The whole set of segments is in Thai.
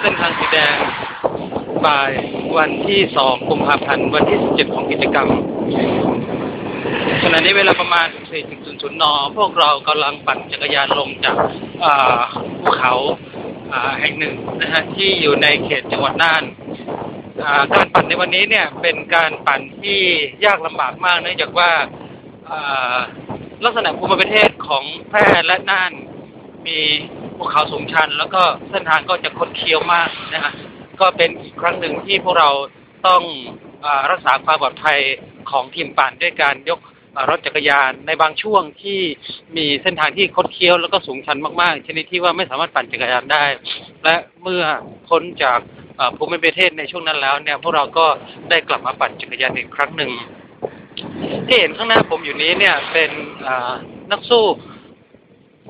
เส้นทางสีแดงบ่ายวันที่สองกุมภาพันธ์วันที่17ของกิจกรรมขณะนี้เวลาประมาณ4.00น พวกเรากำลังปั่นจักรยานลงจากภูเขาแห่งหนึ่งนะฮะที่อยู่ในเขตจังหวัดน่านการปั่นในวันนี้เนี่ยเป็นการปั่นที่ยากลำบากมากเนื่องจากว่าลักษณะภูมิประเทศของแพร่และน่านมี ภูเขาสูงชัน แล้วก็เส้นทางก็จะคดเคี้ยวมากนะฮะก็เป็นอีกครั้งหนึ่งที่พวกเราต้องอรักษาความปลอดภัยของทีมปั่นด้วยการยกรถจักรยานในบางช่วงที่มีเส้นทางที่คดเคี้ยวแล้วก็สูงชันมากๆ ชนิดที่ว่าไม่สามารถปั่นจักรยานได้ และเมื่อพ้นจากภูมิประเทศในช่วงนั้นแล้วเนี่ยพวกเราก็ได้กลับมาปั่นจักรยานอีกครั้งหนึ่งที่เห็นข้างหน้าผมอยู่นี้เนี่ยเป็นนักสู้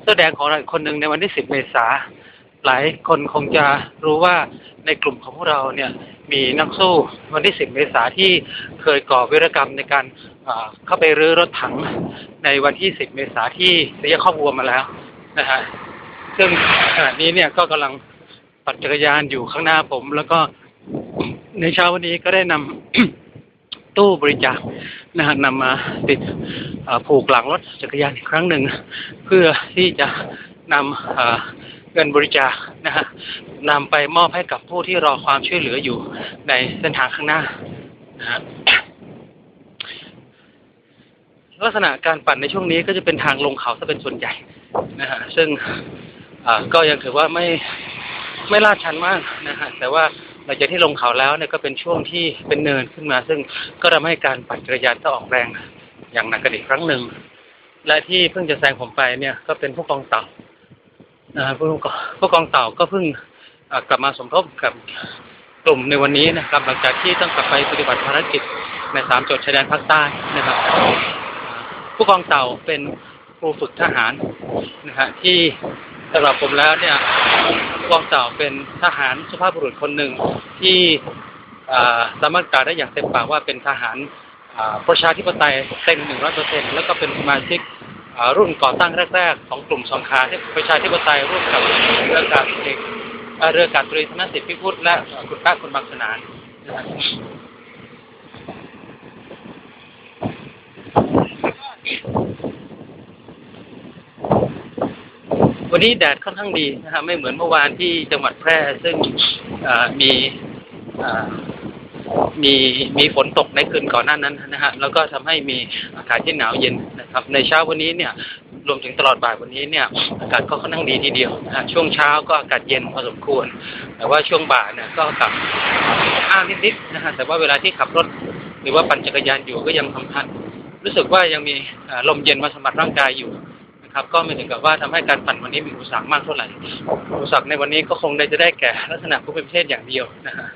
เสื้อแดงของเราคนหนึ่งในวันที่ 10 เมษาหลายคนคงจะรู้ว่าในกลุ่มของพวกเราเนี่ยมีนักสู้วันที่ 10 เมษาที่เคยก่อวิรกรรมในการเข้าไปรื้อรถถังในวันที่ 10 เมษาที่เสียครอบัวมาแล้วนะฮะซึ่งขณะนี้เนี่ยก็กำลังปั่นจักรยานอยู่ข้างหน้าผม แล้วก็ในเช้าวันนี้ก็ได้นำ ตู้บริจาคนะฮะนำมาติดผูกหลังรถจักรยานอีกครั้งหนึ่ง เพื่อที่จะนำเงินบริจาคนะฮะนำไปมอบให้กับผู้ที่รอความช่วยเหลืออยู่ในเส้นทางข้างหน้านะฮะลักษณะการปั่นในช่วงนี้ก็จะเป็นทางลงเขาซะเป็นส่วนใหญ่นะฮะซึ่งก็ยังถือว่าไม่ไม่ลาดชันมากนะฮะแต่ว่า หลังจากที่ลงเขาแล้วเนี่ยก็เป็นช่วงที่เป็นเนินขึ้นมา ซึ่งก็ทำให้การปั่นจักรยานต้องออกแรงอย่างหนักกันอีกครั้งหนึ่ง และที่เพิ่งจะแซงผมไปเนี่ยก็เป็นผู้กองเต่านะฮะผู้กองผู้กองเต่าก็เพิ่งกลับมาสมทบกับกลุ่มในวันนี้นะครับหลังจากที่ต้องกลับไปปฏิบัติภารกิจในสามจังหวัดชายแดนภาคใต้นะครับ ผู้กองเต่าเป็นครูฝึกทหารนะฮะที่ สำหรับผมแล้วเนี่ยกองเต่าเป็นทหารสุภาพบุรุษคนหนึ่งที่สามารถกล่าวได้อย่างเต็มปากว่าเป็นทหารประชาธิปไตยเต็มหนึ่งร้อยเปอร์เซ็นต์แล้วก็เป็นสมาชิกรุ่นก่อตั้งแรกๆ ของกลุ่มสงขาที่ประชาธิปไตยร่วมกับเรืออากาศเอกอ่าเรือกาศตรีธนสิทธิ์พิพุทธและคุณป้าคุณบางสนานนะฮะ วันนี้แดดค่อนข้างดีนะฮะไม่เหมือนเมื่อวานที่จังหวัดแพร่ ซึ่งมีมีมีฝนตกในคืนก่อนหน้านั้นนะฮะแล้วก็ทำให้มีอากาศที่หนาวเย็นนะครับในเช้าวันนี้เนี่ยรวมถึงตลอดบ่ายวันนี้เนี่ยอากาศก็ค่อนข้างดีทีเดียวนะะช่วงเช้าก็อากาศเย็นพอสมควร แต่ว่าช่วงบ่ายเนี่ยก็อากาศอ้างนิดๆนะฮะแต่ว่าเวลาที่ขับรถ หรือว่าปั่นจักรยานอยู่ก็ยังสัมผัสรู้สึกว่ายังมีลมเย็นมาสัมผัสร่างกายอยู่ ครับก็ไม่ถึงกับว่าทำให้การปั่นวันนี้มีอุปสรรคมากเท่าไหร่อุปสรรคในวันนี้ก็คงได้จะได้แก่ลักษณะภูมิประเทศอย่างเดียวนะฮะ